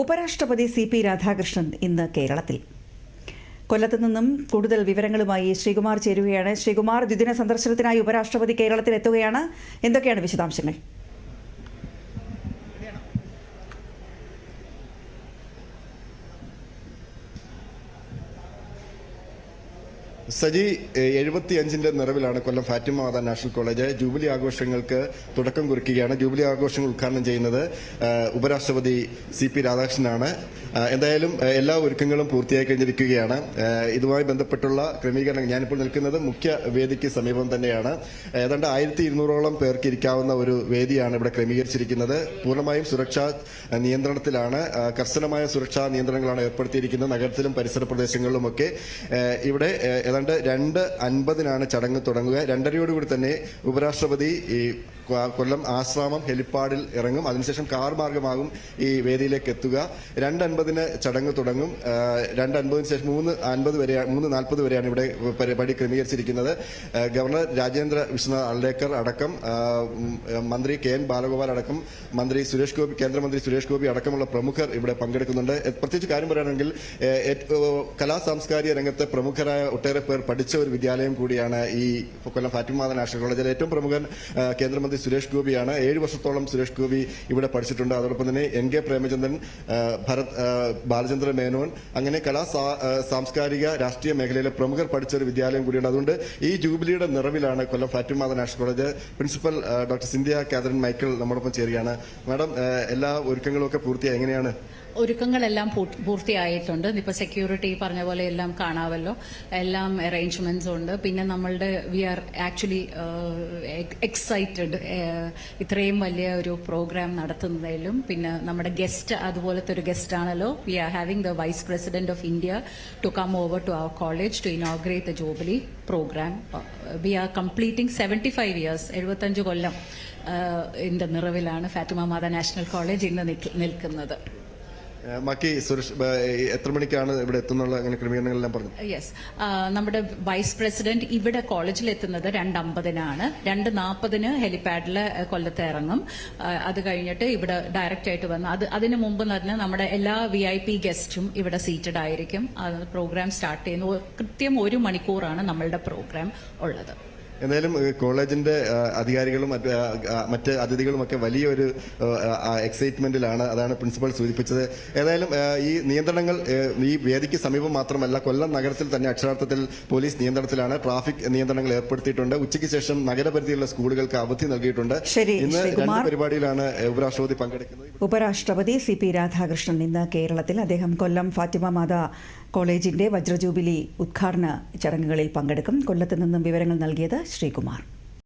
ഉപരാഷ്ട്രപതി C P Radhakrishnan ഇന്ന് കേരളത്തിൽ. കൊല്ലത്ത് നിന്നും കൂടുതൽ വിവരങ്ങളുമായി ശ്രീകുമാർ ചേരുകയാണ്. ശ്രീകുമാർ ദ്വിദിന സന്ദർശനത്തിനായി ഉപരാഷ്ട്രപതി കേരളത്തിൽ എത്തുകയാണ് എന്തൊക്കെയാണ് വിശദാംശങ്ങൾ? സജി എഴുപത്തി അഞ്ചിന്റെ നിറവിലാണ് Kollam Fatima Mata national college. Jubilee ആഘോഷങ്ങൾക്ക് തുടക്കം കുറിക്കുകയാണ്. ജൂബിലി ആഘോഷങ്ങൾ ഉദ്ഘാടനം ചെയ്യുന്നത് ഉപരാഷ്ട്രപതി സി പി രാധാകൃഷ്ണനാണ്. എന്തായാലും എല്ലാ ഒരുക്കങ്ങളും പൂർത്തിയായി കഴിഞ്ഞിരിക്കുകയാണ്. ഇതുമായി ബന്ധപ്പെട്ടുള്ള ക്രമീകരണം ഞാനിപ്പോൾ നിൽക്കുന്നത് മുഖ്യ വേദിക്ക് സമീപം തന്നെയാണ്. ഏതാണ്ട് ആയിരത്തി ഇരുന്നൂറോളം പേർക്ക് ഇരിക്കാവുന്ന ഒരു വേദിയാണ് ഇവിടെ ക്രമീകരിച്ചിരിക്കുന്നത്. പൂർണമായും സുരക്ഷാ നിയന്ത്രണത്തിലാണ് കർശനമായ സുരക്ഷാ നിയന്ത്രണങ്ങളാണ് ഏർപ്പെടുത്തിയിരിക്കുന്നത്. നഗരത്തിലും പരിസര പ്രദേശങ്ങളിലുമൊക്കെ. ഇവിടെ ഏതാണ്ട് രണ്ട് അൻപതിനാണ് ചടങ്ങ് തുടങ്ങുക. രണ്ടരയോടുകൂടി തന്നെ ഉപരാഷ്ട്രപതി ഈ കൊല്ലം ആശ്രാമം ഹെലിപ്പാഡിൽ ഇറങ്ങും. അതിനുശേഷം കാർ മാർഗമാകും ഈ വേദിയിലേക്ക് എത്തുക. രണ്ടൻപതിന് ചടങ്ങ് തുടങ്ങും. രണ്ടൻപതിന് ശേഷം മൂന്ന് അൻപത് വരെ മൂന്ന് നാൽപ്പത് വരെയാണ് ഇവിടെ പരിപാടി ക്രമീകരിച്ചിരിക്കുന്നത്. ഗവർണർ രാജേന്ദ്ര വിശ്വനാഥ് അൾലേക്കർ അടക്കം മന്ത്രി കെ എൻ ബാലഗോപാൽ അടക്കം മന്ത്രി സുരേഷ് ഗോപി കേന്ദ്രമന്ത്രി സുരേഷ് ഗോപി അടക്കമുള്ള പ്രമുഖർ ഇവിടെ പങ്കെടുക്കുന്നുണ്ട്. പ്രത്യേകിച്ച് കാര്യം പറയുകയാണെങ്കിൽ കലാ സാംസ്കാരിക രംഗത്തെ പ്രമുഖരായ ഒട്ടേറെ പേർ പഠിച്ച ഒരു വിദ്യാലയം കൂടിയാണ് ഈ കൊല്ലം ഫാറ്റിമാത നാഷണൽ കോളേജിലെ ഏറ്റവും പ്രമുഖൻ കേന്ദ്രമന്ത്രി സുരേഷ് ഗോപിയാണ്. ഏഴ് വർഷത്തോളം സുരേഷ് ഗോപി ഇവിടെ പഠിച്ചിട്ടുണ്ട്. അതോടൊപ്പം തന്നെ എൻ കെ പ്രേമചന്ദ്രൻ ഭരത് ബാലചന്ദ്രൻ ബാലചന്ദ്ര മേനോൻ അങ്ങനെ കലാ സാംസ്കാരിക രാഷ്ട്രീയ മേഖലയിലെ പ്രമുഖർ പഠിച്ച ഒരു വിദ്യാലയം കൂടിയുണ്ട്. അതുകൊണ്ട് ഈ ജൂബിലിയുടെ നിറവിലാണ് Kollam Fatima Mata national college principal doctor Cynthia Catherine Michael നമ്മോടൊപ്പം ചേരുകയാണ്. മാഡം എല്ലാ ഒരുക്കങ്ങളും ഒക്കെ പൂർത്തിയായി. എങ്ങനെയാണ്? ഒരുക്കങ്ങളെല്ലാം പൂർ- പൂർത്തിയായിട്ടുണ്ട്. ഇപ്പൊ സെക്യൂരിറ്റി പറഞ്ഞ പോലെ എല്ലാം കാണാമല്ലോ എല്ലാം അറേഞ്ച്മെന്റ്സ് ഉണ്ട്. പിന്നെ നമ്മളുടെ വി ആർ ആക്ച്വലി എക്സൈറ്റഡ് ഇത്രയും വലിയ ഒരു പ്രോഗ്രാം നടത്തുന്നതിലും പിന്നെ നമ്മുടെ ഗസ്റ്റ് അതുപോലത്തെ ഒരു ഗസ്റ്റ് ആണല്ലോ. We are having the vice president of India to come over to our college to inaugurate the jubilee programme we are completing seventy five years എഴുപത്തഞ്ച് കൊല്ലം ഇന്റെ നിറവിലാണ് ഫാറ്റിമ മാത നാഷണൽ കോളേജ് ഇന്ന് നിൽക്ക- നിൽക്കുന്നത്. സുരേഷ് എത്ര മണിക്കാണ് ഇവിടെ അങ്ങനെ പറഞ്ഞു യെസ് നമ്മുടെ വൈസ് പ്രസിഡന്റ് ഇവിടെ കോളേജിൽ എത്തുന്നത് രണ്ട് അമ്പതിനാണ് രണ്ട് നാൽപ്പതിന് ഹെലിപാഡിൽ കൊല്ലത്ത് ഇറങ്ങും. അത് കഴിഞ്ഞിട്ട് ഇവിടെ ഡയറക്റ്റ് ആയിട്ട് വന്ന് അത് അതിന് മുമ്പ് തന്നെ നമ്മുടെ എല്ലാ വി ഐ പി ഗസ്റ്റും ഇവിടെ സീറ്റഡ് ആയിരിക്കും. പ്രോഗ്രാം സ്റ്റാർട്ട് ചെയ്യുന്നു. കൃത്യം ഒരു മണിക്കൂറാണ് നമ്മളുടെ പ്രോഗ്രാം ഉള്ളത്. എന്തായാലും കോളേജിന്റെ അധികാരികളും മറ്റ് അതിഥികളുമൊക്കെ മറ്റ് അതിഥികളും ഒക്കെ വലിയൊരു എക്സൈറ്റ്മെന്റിലാണ് അതാണ് പ്രിൻസിപ്പൽ സൂചിപ്പിച്ചത്. ഏതായാലും ഈ നിയന്ത്രണങ്ങൾ ഈ വേദിക്ക് സമീപം മാത്രമല്ല കൊല്ലം നഗരത്തിൽ തന്നെ അക്ഷരാർത്ഥത്തിൽ പോലീസ് നിയന്ത്രണത്തിലാണ് ട്രാഫിക് നിയന്ത്രണങ്ങൾ ഏർപ്പെടുത്തിയിട്ടുണ്ട്. ഉച്ചയ്ക്ക് ശേഷം നഗരപരിധിയിലുള്ള സ്കൂളുകൾക്ക് അവധി നൽകിയിട്ടുണ്ട്. ഇന്ന് രണ്ട് പരിപാടിയിലാണ് ഉപരാഷ്ട്രപതി പങ്കെടുക്കുന്നത്. ഉപരാഷ്ട്രപതി സി പി രാധാകൃഷ്ണൻ ഇന്ന് കേരളത്തിൽ അദ്ദേഹം കൊല്ലം ഫാത്തിമ മാത കോളേജിന്റെ വജ്രജൂബിലി ഉദ്ഘാടന ചടങ്ങുകളിൽ പങ്കെടുക്കും. കൊല്ലത്ത് നിന്നും വിവരങ്ങൾ നൽകിയത് ശ്രീകുമാർ.